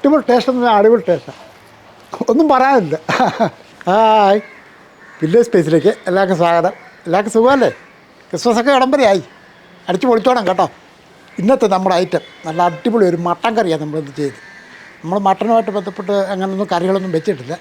അടിപൊളി ടേസ്റ്റ് എന്ന് പറഞ്ഞാൽ അടിപൊളി ടേസ്റ്റാണ് ഒന്നും പറയാനില്ല. ഹായ്. വില്ലേജ് സ്പേസിലേക്ക് എല്ലാവർക്കും സ്വാഗതം. എല്ലാവർക്കും സുഖമല്ലേ? ക്രിസ്മസ് ഒക്കെ ഇടംബരയായി അടിച്ചു പൊളിച്ചോണം കേട്ടോ. ഇന്നത്തെ നമ്മുടെ ഐറ്റം നല്ല അടിപൊളി ഒരു മട്ടൻ കറിയാണ് നമ്മളിന്ന് ചെയ്ത് നമ്മൾ മട്ടനുമായിട്ട് ബന്ധപ്പെട്ട് അങ്ങനെയൊന്നും കറികളൊന്നും വെച്ചിട്ടില്ല.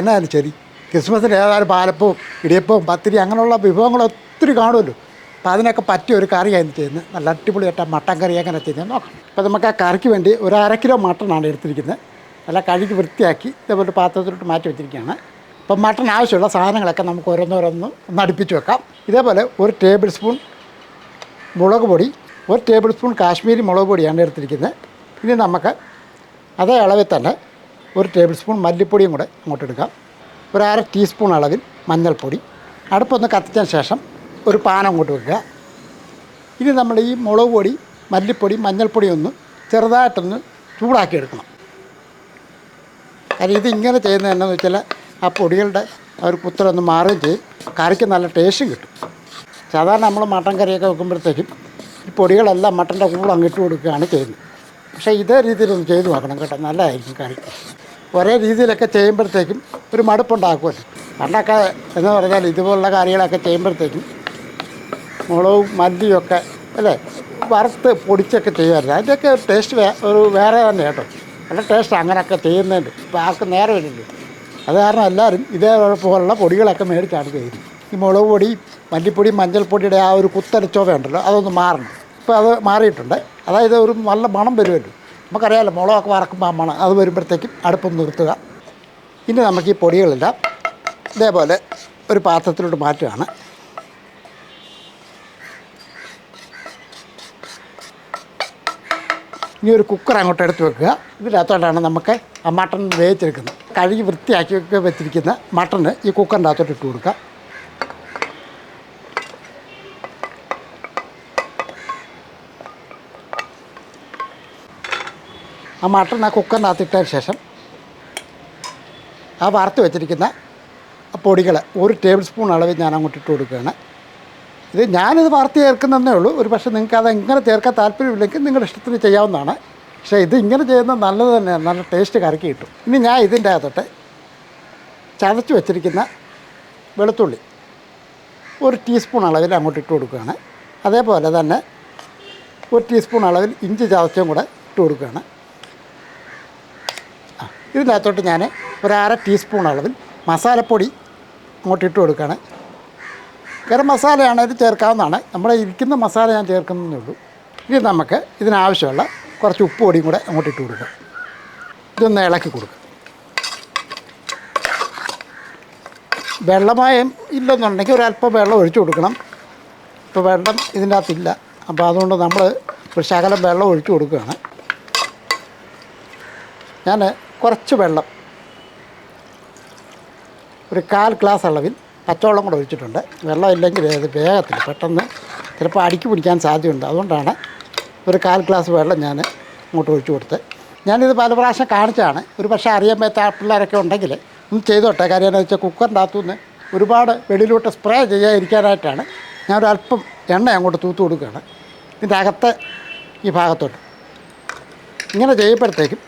എന്നാലും ശരി. ക്രിസ്മസിന് ഏതായാലും പാലപ്പവും ഇടിയപ്പവും പത്തിരി അങ്ങനെയുള്ള വിഭവങ്ങൾ ഒത്തിരി കാണുമല്ലോ. അപ്പോൾ അതിനൊക്കെ പറ്റിയ ഒരു കറിയായിരുന്നു ചെയ്യുന്നത് നല്ല അടിപൊളിയായിട്ട് മട്ടൻ കറി അങ്ങനെ ചെയ്യുന്നത് നോക്കാം അപ്പോൾ നമുക്ക് ആ കറിക്ക് വേണ്ടി ഒരു അര കിലോ മട്ടനാണ് എടുത്തിരിക്കുന്നത്. നല്ല കഴുകി വൃത്തിയാക്കി ഇതേപോലെ പാത്രത്തിലോട്ട് മാറ്റി വെച്ചിരിക്കുകയാണ്. അപ്പം മട്ടൺ ആവശ്യമുള്ള സാധനങ്ങളൊക്കെ നമുക്ക് ഓരോന്നോരോന്ന് ഒന്ന് അടുപ്പിച്ച് വെക്കാം. ഇതേപോലെ ഒരു ടേബിൾ സ്പൂൺ മുളക് പൊടി ഒരു ടേബിൾ സ്പൂൺ കാശ്മീരി മുളക് പൊടിയാണ് എടുത്തിരിക്കുന്നത്. ഇനി നമുക്ക് അതേ അളവിൽ തന്നെ ഒരു ടേബിൾ സ്പൂൺ മല്ലിപ്പൊടിയും കൂടെ അങ്ങോട്ട് എടുക്കാം. ഒരു അര ടീസ്പൂൺ അളവിൽ മഞ്ഞൾപ്പൊടി. അടുപ്പൊന്ന് കത്തിച്ചതിന് ശേഷം ഒരു പാനം അങ്ങോട്ട് വെക്കുക. ഇനി നമ്മൾ ഈ മുളക് പൊടി മല്ലിപ്പൊടി മഞ്ഞൾപ്പൊടി ഒന്ന് ചെറുതായിട്ടൊന്ന് ചൂടാക്കി എടുക്കണം കാര്യം ഇത് ഇങ്ങനെ ചെയ്യുന്നത് എന്നാന്ന് വെച്ചാൽ ആ പൊടികളുടെ ആ ഒരു കുത്തലൊന്ന് മാറുകയും ചെയ്യും. കറിക്ക് നല്ല ടേസ്റ്റും കിട്ടും. സാധാരണ നമ്മൾ മട്ടൻ കറിയൊക്കെ വെക്കുമ്പോഴത്തേക്കും ഈ പൊടികളെല്ലാം മട്ടന്റെ കൂടെ അങ്ങിട്ട് കൊടുക്കുകയാണ് ചെയ്യുന്നത്. പക്ഷേ ഇതേ രീതിയിലൊന്ന് ചെയ്ത് നോക്കണം കേട്ടോ. നല്ലതായിരിക്കും കറി. ഒരേ രീതിയിലൊക്കെ ചെയ്യുമ്പോഴത്തേക്കും ഒരു മടുപ്പുണ്ടാക്കുമല്ലോ. പണ്ടൊക്കെ എന്ന് പറഞ്ഞാൽ ഇതുപോലുള്ള കറികളൊക്കെ ചെയ്യുമ്പോഴത്തേക്കും മുളകും മല്ലിയൊക്കെ അല്ലേ? വറുത്ത് പൊടിച്ചൊക്കെ ചെയ്യാറില്ല. അതിന്റെയൊക്കെ ഒരു ടേസ്റ്റ് വേ ഒരു വേറെ തന്നെ കേട്ടോ. നല്ല ടേസ്റ്റ് അങ്ങനെയൊക്കെ ചെയ്യുന്നുണ്ട് ഇപ്പോൾ ആർക്കും വരില്ല അത് കാരണം എല്ലാവരും ഇതേപോലുള്ള പൊടികളൊക്കെ മേടിച്ചാണ് ചെയ്യുന്നത്. ഈ മുളക് പൊടി മല്ലിപ്പൊടി മഞ്ഞൾപ്പൊടിയുടെ ആ ഒരു കുത്തരച്ചോവ ഉണ്ടല്ലോ അതൊന്ന് മാറണം. ഇപ്പോൾ അത് മാറിയിട്ടുണ്ട്. അതായത് ഒരു നല്ല മണം വരുമല്ലോ. നമുക്കറിയാമല്ലോ മുളകൊക്കെ വറക്കുമ്പോൾ ആ മണം അത് വരുമ്പോഴത്തേക്കും അടുപ്പം നിർത്തുക. ഇനി നമുക്ക് ഈ പൊടികളെല്ലാം ഇതേപോലെ ഒരു പാത്രത്തിലോട്ട് മാറ്റുകയാണ്. ഇനി ഒരു കുക്കർ അങ്ങോട്ട് എടുത്ത് വെക്കുക. ഇതിനകത്തോട്ടാണ് നമുക്ക് ആ മട്ടൺ വേവിച്ചെടുക്കുന്നത്. കഴുകി വൃത്തിയാക്കി വെച്ചിരിക്കുന്ന മട്ടണ് ഈ കുക്കറിന്റെ അകത്തോട്ട് ഇട്ട് കൊടുക്കുക. ആ മട്ടൺ ആ കുക്കറിന്റെ അകത്ത് ഇട്ടതിന് ശേഷം ആ വറുത്ത് വെച്ചിരിക്കുന്ന പൊടികൾ ഒരു ടേബിൾ സ്പൂൺ അളവിൽ ഞാൻ അങ്ങോട്ട് ഇട്ട് കൊടുക്കുകയാണ്. ഇത് ഞാനിത് വാർത്ത ചേർക്കുന്നതേ ഉള്ളൂ. ഒരു പക്ഷേ നിങ്ങൾക്ക് അത് എങ്ങനെ ചേർക്കാൻ താല്പര്യമില്ലെങ്കിൽ നിങ്ങളുടെ ഇഷ്ടത്തിന് ചെയ്യാവുന്നതാണ്. പക്ഷേ ഇത് ഇങ്ങനെ ചെയ്യുന്നത് നല്ലത് തന്നെയാണ്. നല്ല ടേസ്റ്റ് കറക്കി കിട്ടും. ഇനി ഞാൻ ഇതിന്റെ അകത്തോട്ട് ചതച്ച് വെച്ചിരിക്കുന്ന വെളുത്തുള്ളി ഒരു ടീസ്പൂൺ അളവിൽ അങ്ങോട്ട് ഇട്ട് കൊടുക്കുകയാണ്. അതേപോലെ തന്നെ ഒരു ടീസ്പൂൺ അളവിൽ ഇഞ്ചി ചതച്ചും കൂടെ ഇട്ട് കൊടുക്കുകയാണ്. ഇതിനകത്തോട്ട് ഞാൻ ഒരു അര ടീസ്പൂൺ അളവിൽ മസാലപ്പൊടി അങ്ങോട്ട് ഇട്ട് കൊടുക്കുകയാണ്. ഗരം മസാലയാണേലും ചേർക്കാവുന്നതാണ്. നമ്മുടെ ഇരിക്കുന്ന മസാല ഞാൻ ചേർക്കുന്നതേ ഉള്ളൂ. ഇനി നമുക്ക് ഇതിനാവശ്യമുള്ള കുറച്ച് ഉപ്പ് പൊടിയും കൂടെ അങ്ങോട്ട് ഇട്ട് കൊടുക്കാം. ഇതൊന്ന് ഇളക്കി കൊടുക്കുക വെള്ളമയം ഇല്ലെന്നുണ്ടെങ്കിൽ ഒരല്പം വെള്ളം ഒഴിച്ചു കൊടുക്കണം. ഇപ്പോൾ വെള്ളം ഇതിന്റെ അകത്തില്ല. അപ്പോൾ അതുകൊണ്ട് നമ്മൾ ഒരു ശകലം വെള്ളം ഒഴിച്ചു കൊടുക്കുകയാണ്. ഞാൻ കുറച്ച് വെള്ളം ഒരു കാൽ ഗ്ലാസ് അളവിൽ പച്ചവെള്ളം കൂടെ ഒഴിച്ചിട്ടുണ്ട്. വെള്ളം ഇല്ലെങ്കിൽ അത് വേഗത്തിൽ പെട്ടെന്ന് ചിലപ്പോൾ അടിക്ക് പിടിക്കാൻ സാധ്യതയുണ്ട്. അതുകൊണ്ടാണ് ഒരു കാൽ ഗ്ലാസ് വെള്ളം ഞാൻ അങ്ങോട്ട് ഒഴിച്ചു കൊടുത്ത്. ഞാനിത് പല പ്രാവശ്യം കാണിച്ചാണ് ഒരു പക്ഷേ അറിയാൻ പറ്റാത്ത പിള്ളേരൊക്കെ ഉണ്ടെങ്കിൽ ഒന്ന് ചെയ്തോട്ടെ. കാര്യം എന്ന് വെച്ചാൽ കുക്കറിന്റെ അകത്തുനിന്ന് ഒരുപാട് വെളിയിലോട്ട് സ്പ്രേ ചെയ്യാതിരിക്കാനായിട്ടാണ് ഞാനൊരു അല്പം എണ്ണ അങ്ങോട്ട് തൂത്ത് കൊടുക്കുകയാണ്. ഇതിന്റെ അകത്ത് ഈ ഭാഗത്തോട്ട്. ഇങ്ങനെ ചെയ്യുമ്പോഴത്തേക്കും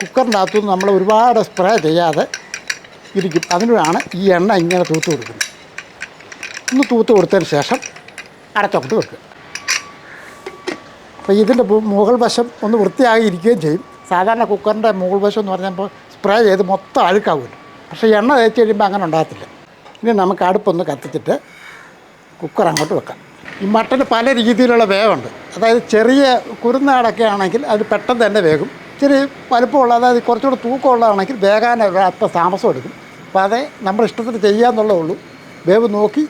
കുക്കറിന്റെ അകത്തുനിന്ന് നമ്മൾ ഒരുപാട് സ്പ്രേ ചെയ്യാതെ ഇരിക്കും അതിനാണ് ഈ എണ്ണ ഇങ്ങനെ തൂത്ത് കൊടുക്കുന്നത്. ഒന്ന് തൂത്ത് കൊടുത്തതിന് ശേഷം അടച്ചോട്ട് വെക്കുക. അപ്പോൾ ഇതിന്റെ മുകൾ വശം ഒന്ന് വൃത്തിയായി ഇരിക്കുകയും ചെയ്യും. സാധാരണ കുക്കറിന്റെ മുകൾ വശം എന്ന് പറഞ്ഞപ്പോൾ സ്പ്രേ ചെയ്ത് മൊത്തം അഴുക്കാവുമല്ലോ പക്ഷേ എണ്ണ തേച്ച് കഴിയുമ്പോൾ അങ്ങനെ ഉണ്ടാകത്തില്ല. ഇനി നമുക്ക് അടുപ്പൊന്ന് കത്തിച്ചിട്ട് കുക്കർ അങ്ങോട്ട് വെക്കാം. ഈ മട്ടന് പല രീതിയിലുള്ള വേവുണ്ട്. അതായത് ചെറിയ കുരുന്നാടൊക്കെ ആണെങ്കിൽ അത് പെട്ടെന്ന് തന്നെ വേകും. ഇച്ചിരി വലുപ്പമുള്ള അതായത് കുറച്ചുകൂടെ തൂക്കമുള്ളതാണെങ്കിൽ വേകാൻ ഒരു താമസം എടുക്കും. അപ്പോൾ അതേ നമ്മുടെ ഇഷ്ടത്തിന് ചെയ്യാമെന്നുള്ളേ ഉള്ളൂ. വേവ് നോക്കി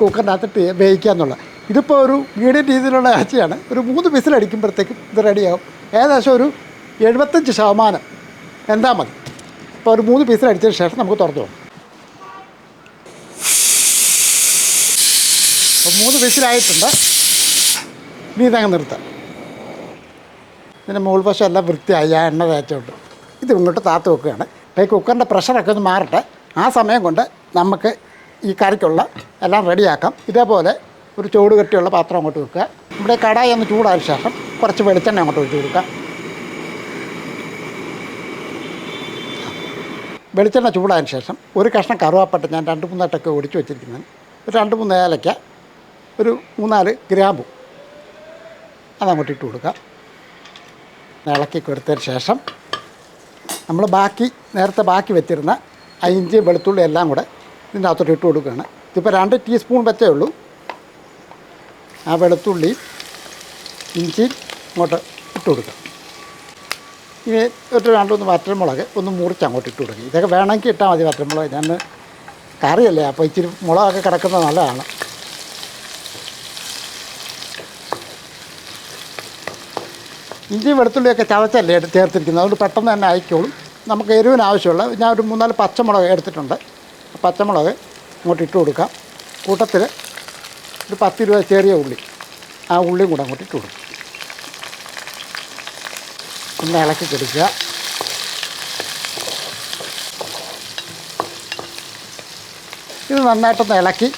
കുക്കറിന്റെ അകത്തിട്ട് വേവിക്കുക എന്നുള്ള ഇതിപ്പോൾ ഒരു മീഡിയം രീതിയിലുള്ള ആഴ്ചയാണ് ഒരു മൂന്ന് വിസിലടിക്കുമ്പോഴത്തേക്കും ഇത് റെഡിയാവും ഏകദേശം ഒരു എഴുപത്തഞ്ച് ശതമാനം എന്താ മതി. അപ്പോൾ ഒരു മൂന്ന് വിസിലടിച്ചതിന് ശേഷം നമുക്ക് തുറന്നു പോകാം അപ്പോൾ മൂന്ന് വിസിലായിട്ടുണ്ട്. ഇനി ഇതങ്ങ് നിർത്താം. ഇതിന്റെ മുകൾ വശം എല്ലാം വൃത്തിയായി ആ എണ്ണ തേച്ചുകൊണ്ട് ഇത് ഇങ്ങോട്ട് താത്ത് വെക്കുകയാണ്. അപ്പോൾ ഈ കുക്കറിന്റെ പ്രഷറൊക്കെ ഒന്ന് മാറട്ടെ. ആ സമയം കൊണ്ട് നമുക്ക് ഈ കറിക്കുള്ള എല്ലാം റെഡിയാക്കാം. ഇതേപോലെ ഒരു ചൂട് കെട്ടിയുള്ള പാത്രം അങ്ങോട്ട് വെക്കുക. ഇവിടെ കടായി ഒന്ന് ചൂടായ ശേഷം കുറച്ച് വെളിച്ചെണ്ണ അങ്ങോട്ട് ഒഴിച്ച് കൊടുക്കുക. വെളിച്ചെണ്ണ ചൂടായതിന് ശേഷം ഒരു കഷ്ണം കറുവാപ്പട്ട ഞാൻ രണ്ട് മൂന്നായിട്ടൊക്കെ ഒടിച്ചു വെച്ചിരിക്കുന്നത്. ഒരു രണ്ട് മൂന്ന് ഏലയ്ക്ക ഒരു മൂന്നാൽ ഗ്രാമ്പു. അതങ്ങോട്ട് ഇട്ട് കൊടുക്കാം ഇളക്കി കൊടുത്തതിന് ശേഷം നമ്മൾ ബാക്കി നേരത്തെ ബാക്കി വെച്ചിരുന്ന അഞ്ച് വെളുത്തുള്ളി എല്ലാം കൂടെ ഇതിന്റെ അകത്തോട്ട് ഇട്ട് കൊടുക്കുകയാണ്. ഇതിപ്പോൾ രണ്ട് ടീസ്പൂൺ വെച്ചേ ഉള്ളൂ. ആ വെളുത്തുള്ളി ഇഞ്ചി ഇങ്ങോട്ട് ഇട്ട് കൊടുക്കുക ഇനി ഒരു രണ്ടൊന്ന് വറ്റൽമുളക് ഒന്ന് മുറിച്ച് അങ്ങോട്ട് ഇട്ട് കൊടുക്കുക. ഇതൊക്കെ വേണമെങ്കിൽ ഇട്ടാൽ മതി വറ്റൽമുളക്. ഞാൻ കറിയല്ലേ അപ്പോൾ ഇച്ചിരി മുളകൊക്കെ കിടക്കുന്നത് നല്ലതാണ്. ഇഞ്ചി വെളുത്തുള്ളിയൊക്കെ ചതച്ചല്ലേ ചേർത്തിരിക്കുന്നത്? അതുകൊണ്ട് പെട്ടെന്ന് തന്നെ അയക്കോളും. നമുക്ക് എരിവിന് ആവശ്യമുള്ള ഞാൻ ഒരു മൂന്നാൽ പച്ചമുളക് എടുത്തിട്ടുണ്ട്. പച്ചമുളക് ഇങ്ങോട്ട് ഇട്ട് കൊടുക്കാം. കൂട്ടത്തിൽ ഒരു പത്ത് രൂപ ചെറിയ ഉള്ളി. ആ ഉള്ളിയും കൂടെ അങ്ങോട്ട് ഇട്ട് കൊടുക്കും. ഒന്ന് ഇളക്കി കൊടുക്കുക. ഇത് നന്നായിട്ടൊന്ന് ഇളക്കി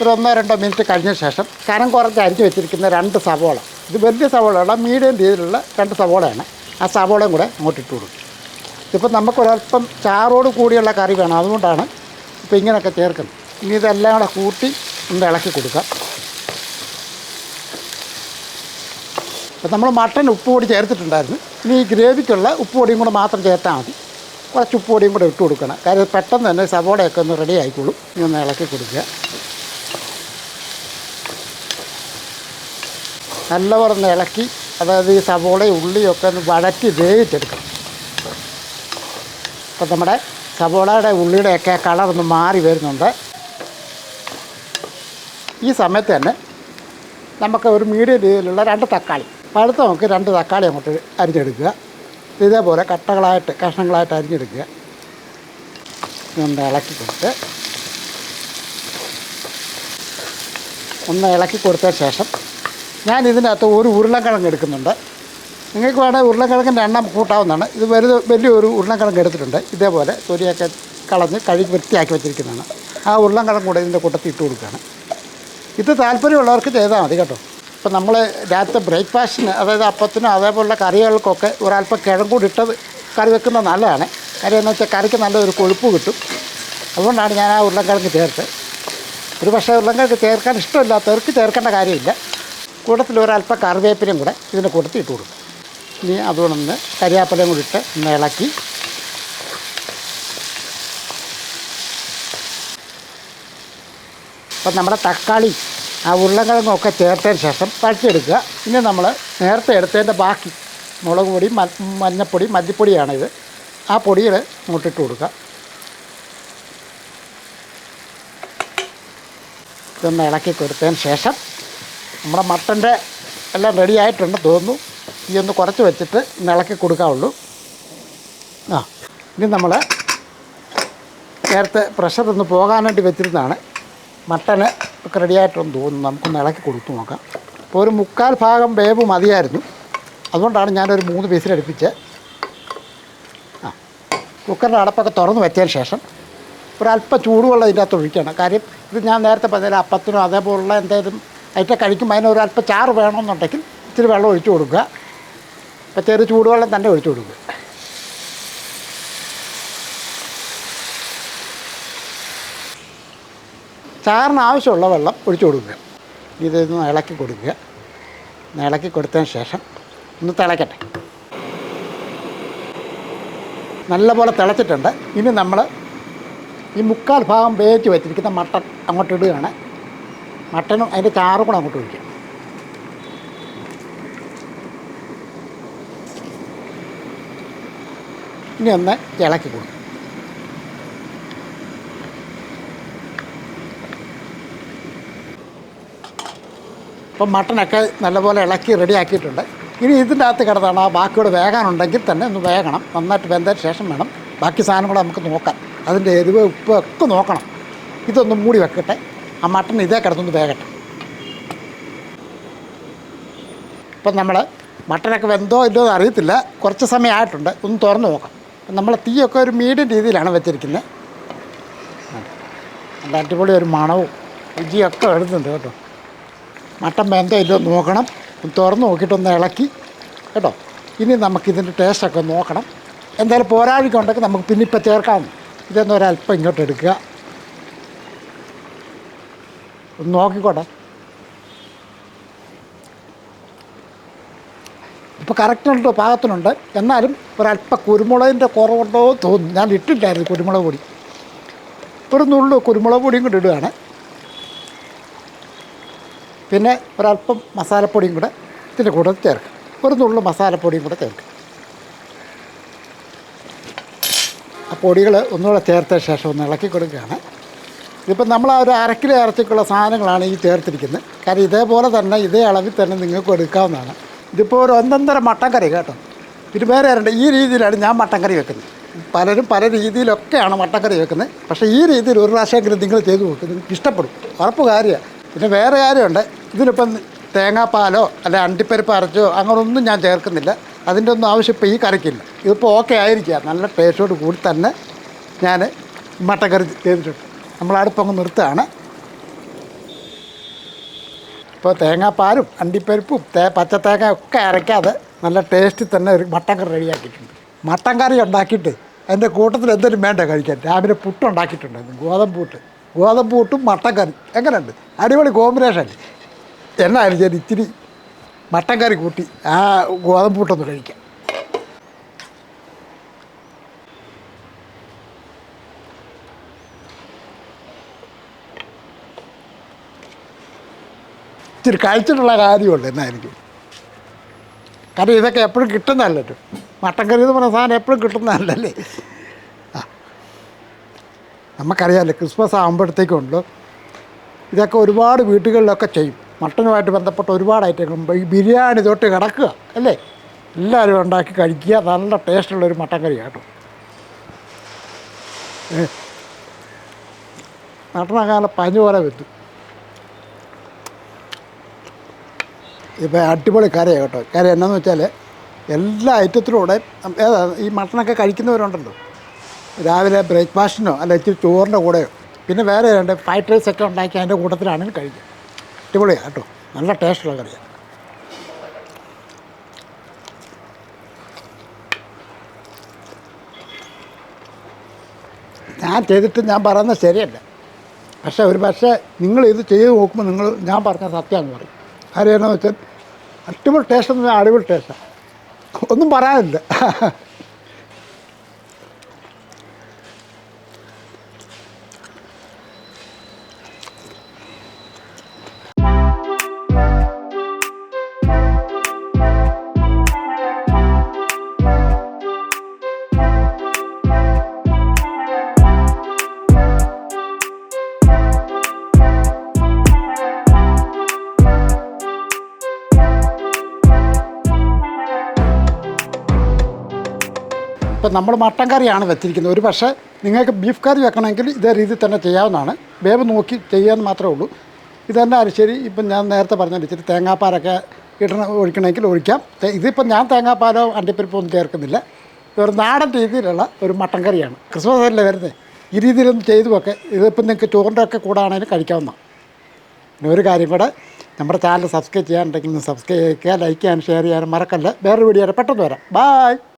ഒരു ഒന്നോ രണ്ടോ മിനിറ്റ് കഴിഞ്ഞ ശേഷം കനം കുറച്ച് അരിഞ്ഞ് വെച്ചിരിക്കുന്ന രണ്ട് സവോള. ഇത് വലിയ സവോളയുള്ള മീഡിയം രീതിയിലുള്ള രണ്ട് സവോളയാണ്. ആ സവോളയും കൂടെ അങ്ങോട്ട് ഇട്ട് കൊടുക്കും. ഇതിപ്പോൾ നമുക്കൊരല്പം ചാറോട് കൂടിയുള്ള കറി വേണം. അതുകൊണ്ടാണ് ഇപ്പോൾ ഇങ്ങനെയൊക്കെ ചേർക്കുന്നത്. ഇനി ഇതെല്ലാം കൂടെ കൂട്ടി ഒന്ന് ഇളക്കി കൊടുക്കാം. അപ്പോൾ നമ്മൾ മട്ടൻ ഉപ്പ് പൊടി ചേർത്തിട്ടുണ്ടായിരുന്നു. ഇനി ഈ ഗ്രേവിക്കുള്ള ഉപ്പ് പൊടിയും കൂടെ മാത്രം ചേർത്താൽ മതി. കുറച്ച് ഉപ്പ് പൊടിയും കൂടെ ഇട്ട് കൊടുക്കണം. കാര്യം പെട്ടെന്ന് തന്നെ സവോളയൊക്കെ ഒന്ന് റെഡി ആയിക്കോളും. ഇനി ഒന്ന് ഇളക്കി കൊടുക്കുക. ഒന്ന് ഇളക്കി അതായത് ഈ സവോളയും ഉള്ളിയൊക്കെ ഒന്ന് വഴറ്റി വേവിച്ചെടുക്കണം. അപ്പം നമ്മുടെ സവോളയുടെ ഉള്ളിയുടെയൊക്കെ കളറൊന്ന് മാറി വരുന്നുണ്ട്. ഈ സമയത്ത് തന്നെ നമുക്ക് ഒരു മീഡിയം രീതിയിലുള്ള രണ്ട് തക്കാളി പഴുത്ത നമുക്ക് രണ്ട് തക്കാളി അങ്ങോട്ട് അരിഞ്ഞെടുക്കുക. ഇതേപോലെ കട്ടകളായിട്ട് കഷ്ണങ്ങളായിട്ട് അരിഞ്ഞെടുക്കുക. ഒന്ന് ഇളക്കി കൊടുത്ത് ഒന്ന് ഇളക്കി കൊടുത്തതിന് ശേഷം ഞാൻ ഇതിനകത്ത് ഒരു ഉരുളക്കിഴങ്ങ് എടുക്കുന്നുണ്ട്. നിങ്ങൾക്ക് വേണേൽ ഉരുളക്കിഴങ്ങിന്റെ എണ്ണം കൂട്ടാവുന്നതാണ്. ഇത് വലുത് വലിയൊരു ഉരുളക്കിഴങ്ങ് എടുത്തിട്ടുണ്ട്. ഇതേപോലെ തൊലിയൊക്കെ കളഞ്ഞ് കഴുകി വൃത്തിയാക്കി വെച്ചിരിക്കുന്നതാണ്. ആ ഉരുളക്കിഴങ്ങ് കൂടെ ഇതിന്റെ കൂട്ടത്തിൽ ഇട്ട് കൊടുക്കുകയാണ്. ഇത് താല്പര്യമുള്ളവർക്ക് ചെയ്താൽ മതി കേട്ടോ. ഇപ്പം നമ്മൾ രാത്രി ബ്രേക്ക്ഫാസ്റ്റിന് അതായത് അപ്പത്തിനും അതേപോലുള്ള കറികൾക്കൊക്കെ ഒരല്പം കിഴങ്ങൂടി ഇട്ടത് കറി വെക്കുന്നത് നല്ലതാണ്. കറി എന്ന് വെച്ചാൽ കറിക്ക് നല്ലൊരു കൊഴുപ്പ് കിട്ടും. അതുകൊണ്ടാണ് ഞാൻ ആ ഉരുളക്കിഴങ്ങ് ചേർത്ത് ഒരു പക്ഷേ ഉരുളക്കിഴങ്ങ് ചേർക്കാൻ ഇഷ്ടമില്ലാത്തവർക്ക് ചേർക്കേണ്ട കാര്യമില്ല. കൂട്ടത്തിൽ ഒരല്പ കറിവേപ്പിലയും കൂടെ ഇതിന്റെ കൂട്ടത്തിൽ ഇട്ട് കൊടുക്കും. ഇനി അതുകൊണ്ടൊന്ന് കരിയാപ്പലം കൂടി ഇട്ട് ഒന്ന് ഇളക്കി. അപ്പം നമ്മുടെ തക്കാളി ആ ഉരുളക്കിഴങ്ങൊക്കെ ചേർത്തതിന് ശേഷം പഴച്ചെടുക്കുക ഇനി നമ്മൾ നേരത്തെ എടുത്തതിന്റെ ബാക്കി മുളക് പൊടി മഞ്ഞപ്പൊടി മല്ലിപ്പൊടിയാണിത്. ആ പൊടിയിൽ ഇങ്ങോട്ടിട്ട് കൊടുക്കുക. ഇതൊന്ന് ഇളക്കി കൊടുത്തതിന് ശേഷം നമ്മുടെ മട്ടന്റെ എല്ലാം റെഡി ആയിട്ടുണ്ട് തോന്നുന്നു. ഈ ഒന്ന് കുറച്ച് വെച്ചിട്ട് ഇളക്കി കൊടുക്കാവുള്ളൂ. ആ ഇനി നമ്മൾ നേരത്തെ പ്രഷർ ഒന്ന് വേണ്ടി വെച്ചിരുന്നതാണ്. മട്ടന് ഒക്കെ റെഡിയായിട്ടൊന്ന് തോന്നുന്നു. നമുക്കൊന്ന് ഇളക്കി കൊടുത്തു നോക്കാം. അപ്പോൾ ഒരു മുക്കാൽ ഭാഗം വേവ് മതിയായിരുന്നു. അതുകൊണ്ടാണ് ഞാനൊരു മൂന്ന് പീസിലടുപ്പിച്ച് ആ കുക്കറിന്റെ അടപ്പൊക്കെ തുറന്ന് വെച്ചതിന് ശേഷം ഒരല്പം ചൂടുവെള്ളം ഇതിന്റെ അകത്ത് ഒഴിക്കണം. കാര്യം ഇത് ഞാൻ നേരത്തെ പറഞ്ഞ അപ്പത്തിനോ അതേപോലുള്ള എന്തെങ്കിലും ഐറ്റം കഴിക്കുമ്പോൾ അതിന് അല്പം ചാറ് വേണമെന്നുണ്ടെങ്കിൽ ഇച്ചിരി വെള്ളം ഒഴിച്ചു കൊടുക്കുക. അപ്പോൾ ചെറു ചൂടുവെള്ളം തന്നെ ഒഴിച്ചു കൊടുക്കുക. ചാറിന് ആവശ്യമുള്ള വെള്ളം ഒഴിച്ചു കൊടുക്കുക. ഇതൊന്ന് ഇളക്കി കൊടുക്കുക. ഇളക്കി കൊടുത്തതിന് ശേഷം ഒന്ന് തിളയ്ക്കട്ടെ. നല്ലപോലെ തിളച്ചിട്ടുണ്ട്. ഇനി നമ്മൾ ഈ മുക്കാൽ ഭാഗം വേവിച്ച് വെച്ചിരിക്കുന്ന മട്ടൺ അങ്ങോട്ട് ഇടുകയാണ്. മട്ടനും അതിന്റെ ചാറും കൂടെ അങ്ങോട്ട് ഒഴിക്കാം. ഇനി ഒന്ന് ഇളക്കി കൊടുക്കും. അപ്പം മട്ടനൊക്കെ നല്ലപോലെ ഇളക്കി റെഡിയാക്കിയിട്ടുണ്ട് ഇനി ഇതിന്റെ അകത്ത് കിടന്നാണ് ആ ബാക്കിയോട് വേകാനുണ്ടെങ്കിൽ തന്നെ ഒന്ന് വേകണം. നന്നായിട്ട് വെന്തതിന് ശേഷം വേണം. ബാക്കി സാധനം കൂടെ നമുക്ക് നോക്കാം. അതിന്റെ എരിവ് ഉപ്പ് ഒക്കെ നോക്കണം. ഇതൊന്ന് മൂടി വെക്കട്ടെ. ആ മട്ടൺ ഇതേ കിടന്നൊന്ന് വേകട്ടെ ഇപ്പം നമ്മൾ മട്ടനൊക്കെ വെന്തോ ഇല്ലോ എന്ന് അറിയത്തില്ല. കുറച്ച് സമയമായിട്ടുണ്ട് ഒന്ന് തുറന്ന് നോക്കാം. അപ്പം നമ്മൾ തീയൊക്കെ ഒരു മീഡിയം രീതിയിലാണ് വെച്ചിരിക്കുന്നത്. നല്ല അടിപൊളി ഒരു മണവും രുചിയൊക്കെ എഴുതുന്നുണ്ട് കേട്ടോ. മട്ടൻ വെന്തോ ഇല്ലോ നോക്കണം. ഒന്ന് തുറന്ന് നോക്കിയിട്ടൊന്ന് ഇളക്കി. കേട്ടോ? ഇനി നമുക്കിതിന്റെ ടേസ്റ്റൊക്കെ നോക്കണം. എന്തായാലും പോരാഴിക്കുണ്ടെങ്കിൽ നമുക്ക് പിന്നെ ഇപ്പം ചേർക്കാം. ഇതൊന്നൊരല്പം ഇങ്ങോട്ട് എടുക്കുക. ഒന്ന് നോക്കിക്കോട്ടെ. ഇപ്പോൾ കറക്റ്റുണ്ട് പാകത്തിനുണ്ട്. എന്നാലും ഒരല്പ കുരുമുളകിന്റെ കുറവുണ്ടോ എന്ന് തോന്നുന്നു. ഞാൻ ഇട്ടില്ലായിരുന്നു കുരുമുളക് പൊടി. ഒരു നുള്ളു കുരുമുളക് പൊടിയും കൂടി ഇടുകയാണ്. പിന്നെ ഒരല്പം മസാലപ്പൊടിയും കൂടെ ഇതിന്റെ കൂടെ ചേർക്കും. ഒരു നുള്ളു മസാലപ്പൊടിയും കൂടെ ചേർക്കും. ആ പൊടികൾ ഒന്നുകൂടെ ചേർത്ത ശേഷം ഒന്ന് ഇളക്കി കൊടുക്കുകയാണ് ഇതിപ്പോൾ നമ്മൾ ആ ഒരു അരക്കിലോ ഇറച്ചിക്കുള്ള സാധനങ്ങളാണ് ഈ ചേർത്തിരിക്കുന്നത്. കാരണം ഇതേപോലെ തന്നെ ഇതേ അളവിൽ തന്നെ നിങ്ങൾക്ക് എടുക്കാവുന്നതാണ്. ഇതിപ്പോൾ ഒരു ഒന്നൊന്നര മട്ടൻ കറി കേട്ടോ. ഇത് വേറെ ആരുണ്ട്? ഈ രീതിയിലാണ് ഞാൻ മട്ടൻ കറി വെക്കുന്നത്. പലരും പല രീതിയിലൊക്കെയാണ് മട്ടൻ കറി വെക്കുന്നത്. പക്ഷേ ഈ രീതിയിൽ ഒരു പ്രാവശ്യമെങ്കിലും നിങ്ങൾ ചെയ്ത് നോക്കും. നിങ്ങൾക്ക് ഇഷ്ടപ്പെടും. ഉറപ്പ് കാര്യമാണ്. പിന്നെ വേറെ കാര്യമുണ്ട്. ഇതിലിപ്പം തേങ്ങാപ്പാലോ അല്ലെ അണ്ടിപ്പരിപ്പ് അരച്ചോ അങ്ങനെ ഒന്നും ഞാൻ ചേർക്കുന്നില്ല. അതിന്റെ ഒന്നും ആവശ്യം ഇപ്പോൾ ഈ കറിക്കില്ല. ഇതിപ്പോൾ ഓക്കെ ആയിരിക്കുക നല്ല ടേസ്റ്റോട് കൂടി തന്നെ ഞാൻ മട്ടക്കറി ചെയ്തിട്ടുണ്ട്. നമ്മൾ അടുപ്പങ്ങ് നിർത്തുകയാണ്. ഇപ്പോൾ തേങ്ങാപ്പാലും അണ്ടിപ്പരിപ്പും തേ പച്ചത്തേങ്ങ ഒക്കെ അരയ്ക്കാതെ നല്ല ടേസ്റ്റിൽ തന്നെ ഒരു മട്ടൻ കറി റെഡിയാക്കിയിട്ടുണ്ട് മട്ടൻ കറി ഉണ്ടാക്കിയിട്ട് അതിന്റെ കൂട്ടത്തിൽ എന്തെങ്കിലും വേണ്ട കഴിക്കാൻ? രാവിലെ പുട്ടുണ്ടാക്കിയിട്ടുണ്ടായിരുന്നു ഗോതമ്പ് പുട്ട്. ഗോതമ്പ് പുട്ടും മട്ടൻ കറി. എങ്ങനെയുണ്ട്? അടിപൊളി കോമ്പിനേഷൻ എന്നായാലും ശരി ഇത്തിരി മട്ടൻ കറി കൂട്ടി ആ ഗോതമ്പ് പുട്ടൊന്ന് കഴിക്കാം. ഇച്ചിരി കഴിച്ചിട്ടുള്ള കാര്യമുള്ളൂ എനിക്ക് കാരണം ഇതൊക്കെ എപ്പോഴും കിട്ടുന്നതല്ലല്ലോ മട്ടൻ കറി എന്ന് പറഞ്ഞ സാധനം എപ്പോഴും കിട്ടുന്നതല്ലല്ലേ ആ. നമുക്കറിയാമല്ലോ ക്രിസ്മസ് ആകുമ്പോഴത്തേക്കുണ്ടല്ലോ. ഇതൊക്കെ ഒരുപാട് വീട്ടുകളിലൊക്കെ ചെയ്യും. മട്ടനുമായിട്ട് ബന്ധപ്പെട്ട ഒരുപാട് ഐറ്റങ്ങൾ. ഈ ബിരിയാണി തൊട്ട് കിടക്കുക അല്ലേ? എല്ലാവരും ഉണ്ടാക്കി കഴിക്കുക. നല്ല ടേസ്റ്റുള്ളൊരു മട്ടൻ കറി കേട്ടോ. മട്ടനകാല പഞ്ഞു പോലെ വെച്ചു ഇപ്പം അടിപൊളി കരയാണ് കേട്ടോ. കര എന്നാന്ന് വെച്ചാൽ എല്ലാ ഐറ്റത്തിലൂടെ ഏതാ ഈ മട്ടണൊക്കെ കഴിക്കുന്നവരുണ്ടല്ലോ. രാവിലെ ബ്രേക്ക്ഫാസ്റ്റിനോ അല്ല ഇച്ചിരി ചോറിന്റെ കൂടെയോ. പിന്നെ വേറെ രണ്ട് ഫ്രൈഡ് റൈസ് ഒക്കെ ഉണ്ടാക്കി അതിന്റെ കൂട്ടത്തിലാണെങ്കിൽ കഴിക്കുക അടിപൊളിയാണ് കേട്ടോ. നല്ല ടേസ്റ്റുള്ള കറിയാണ് ഞാൻ ചെയ്തിട്ട് ഞാൻ പറയുന്നത് ശരിയല്ല. പക്ഷേ ഒരു പക്ഷേ നിങ്ങൾ ഇത് ചെയ്ത് നോക്കുമ്പോൾ നിങ്ങൾ ഞാൻ പറഞ്ഞ സത്യമാണെന്ന് പറയും. കാര്യമെന്നു വെച്ചാൽ അടിപൊളി ടേസ്റ്റ് എന്ന് പറഞ്ഞാൽ അടിപൊളി ടേസ്റ്റാണ് ഒന്നും പറയാനില്ല. ഇപ്പം നമ്മൾ മട്ടൻ കറിയാണ് വെച്ചിരിക്കുന്നത്. ഒരു പക്ഷേ നിങ്ങൾക്ക് ബീഫ് കറി വെക്കണമെങ്കിൽ ഇതേ രീതിയിൽ തന്നെ ചെയ്യാവുന്നതാണ്. വേവ് നോക്കി ചെയ്യാമെന്ന് മാത്രമേ ഉള്ളൂ. ഇതന്നെ അരിശ്ശേരി ഇപ്പം ഞാൻ നേരത്തെ പറഞ്ഞാൽ ഇച്ചിരി തേങ്ങാപ്പാലൊക്കെ ഇടണ ഒഴിക്കണമെങ്കിൽ ഒഴിക്കാം. ഇതിപ്പോൾ ഇതിപ്പം ഞാൻ തേങ്ങാപ്പാലോ അണ്ടിപ്പരിപ്പോ ഒന്നും ചേർക്കുന്നില്ല. ഒരു നാടൻ രീതിയിലുള്ള ഒരു മട്ടൻ കറിയാണ് ക്രിസ്മസ് അല്ലേ വരുന്നത് ഈ രീതിയിലൊന്നും ചെയ്തുമൊക്കെ ഇതിപ്പം നിങ്ങൾക്ക് ചോറിന്റെ ഒക്കെ കൂടാണെങ്കിലും കഴിക്കാവുന്ന പിന്നെ ഒരു കാര്യം കൂടെ നമ്മുടെ ചാനൽ സബ്സ്ക്രൈബ് ചെയ്യാനുണ്ടെങ്കിൽ സബ്സ്ക്രൈബ് ചെയ്യുക ലൈക്ക് ചെയ്യാനും ഷെയർ ചെയ്യാനും മറക്കല്ല. വേറൊരു വീഡിയോ പെട്ടെന്ന് വരാം. ബായ്